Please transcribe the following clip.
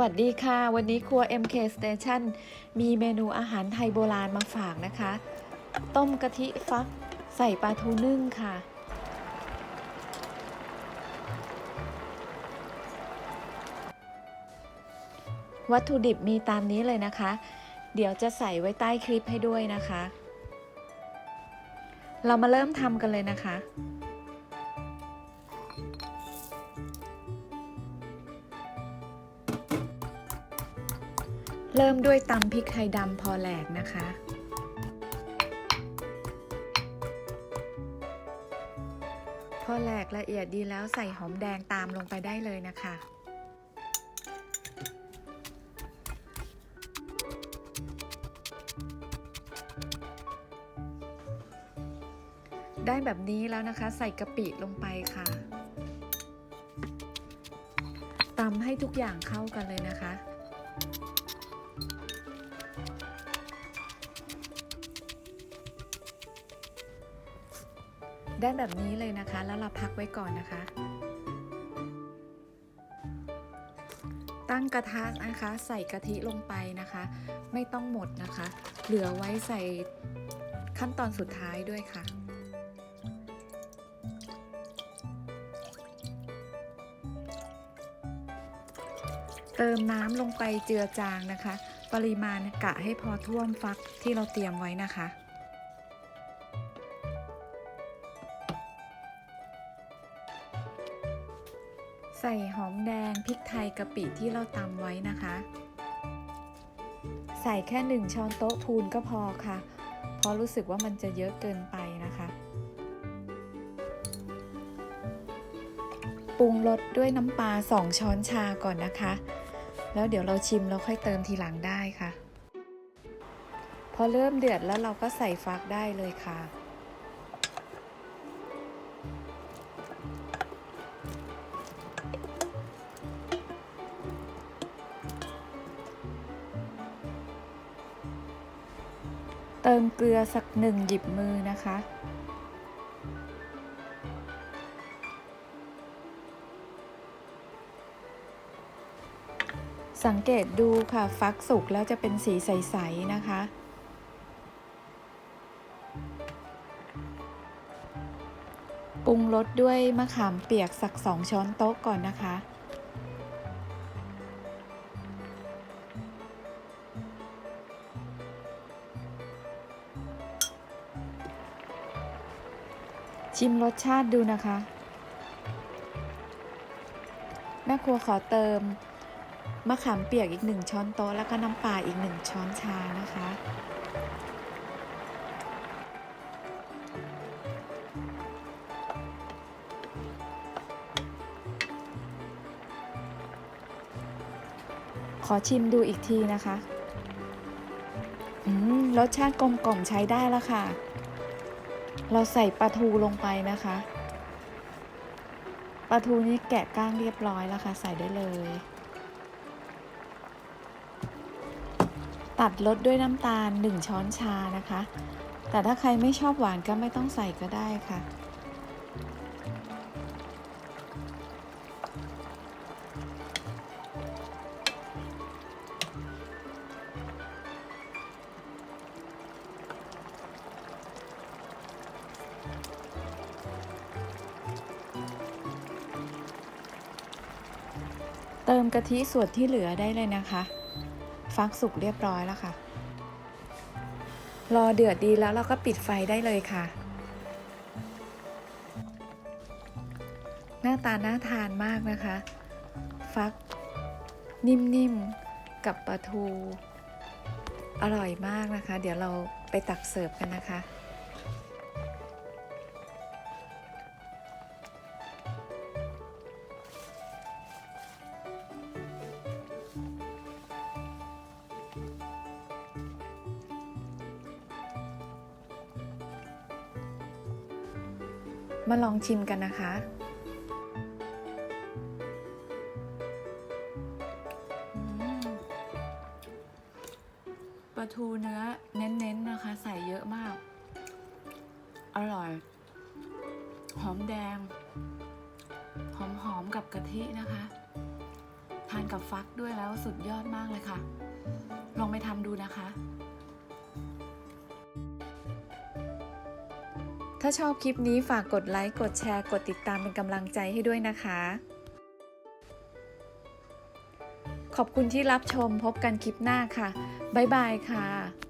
วัสดีค่ะ วันนี้ครัว MK Station มีเมนูอาหารไทยโบราณมาฝากนะคะ ต้มกะทิฟักใส่ปลาทูนึ่งค่ะ วัตถุดิบมีตามนี้เลยนะคะ เดี๋ยวจะใส่ไว้ใต้คลิปให้ด้วยนะคะ เรามาเริ่มทำกันเลยนะคะ เริ่มด้วยตำพริกไทยดำพอแหลกนะคะ พอแหลกละเอียดดีแล้วใส่หอมแดงตามลงไปได้เลยนะคะ ได้แบบนี้แล้วนะคะใส่กะปิลงไปค่ะตำให้ทุกอย่างเข้ากันเลยนะคะ ได้แบบนี้เลยนะคะ แล้วเราพักไว้ก่อนนะคะ ตั้งกระทะนะคะ ใส่กะทิลงไปนะคะ ไม่ต้องหมดนะคะ เหลือไว้ใส่ขั้นตอนสุดท้ายด้วยค่ะเติมน้ำลงไปเจือจางนะคะ ปริมาณกะให้พอท่วมฟักที่เราเตรียมไว้นะคะ ใส่หอมแดงพริกไทยกะปิที่เราตำไว้นะคะ ใส่แค่หนึ่งช้อนโต๊ะพูนก็พอค่ะ เพราะรู้สึกว่ามันจะเยอะเกินไปนะคะปรุงรสด้วยน้ำปลา2 ช้อนชาก่อนนะคะ แล้วเดี๋ยวเราชิมแล้วค่อยเติมทีหลังได้ค่ะ พอเริ่มเดือดแล้วเราก็ใส่ฟักได้เลยค่ะ เติมเกลือสักหนึ่งหยิบมือนะคะ สังเกตดูค่ะ ฟักสุกแล้วจะเป็นสีใส ๆ นะคะ ปรุงรสด้วยมะขามเปียกสักสองช้อนโต๊ะก่อนนะคะ ชิมรสชาติดูนะคะ แม่ครัวขอเติมมะขามเปียกอีกหนึ่งช้อนโต๊ะแล้วก็น้ำปลาอีกหนึ่งช้อนชานะคะ ขอชิมดูอีกทีนะคะรสชาติกลมกล่อมใช้ได้แล้วค่ะ เราใส่ปลาทูลงไปนะคะปลาทูนี่แกะก้างเรียบร้อยแล้วค่ะ ใส่ได้เลย ตัดรสด้วยน้ำตาล 1 ช้อนชานะคะ แต่ถ้าใครไม่ชอบหวานก็ไม่ต้องใส่ก็ได้ค่ะ ติมกะทิส่วนที่เหลือได้เลยนะคะ ฟักสุกเรียบร้อยแล้วค่ะ รอเดือดดีแล้วเราก็ปิดไฟได้เลยค่ะ หน้าตาน่าทานมากนะคะ ฟักนิ่มๆกับปลาทู อร่อยมากนะคะ เดี๋ยวเราไปตักเสิร์ฟกันนะคะ มาลองชิมกันนะคะ ปลาทูเนื้อเน้นๆนะคะ ใส่เยอะมาก อร่อย หอมแดง หอมๆ กับกะทินะคะ ทานกับฟักด้วยแล้วสุดยอดมากเลยค่ะ ลองไปทำดูนะคะ ถ้าชอบคลิปนี้ฝากกดไลค์ กดแชร์ กดติดตามเป็นกำลังใจให้ด้วยนะคะ ขอบคุณที่รับชมพบกันคลิปหน้าค่ะ บ๊ายบายค่ะ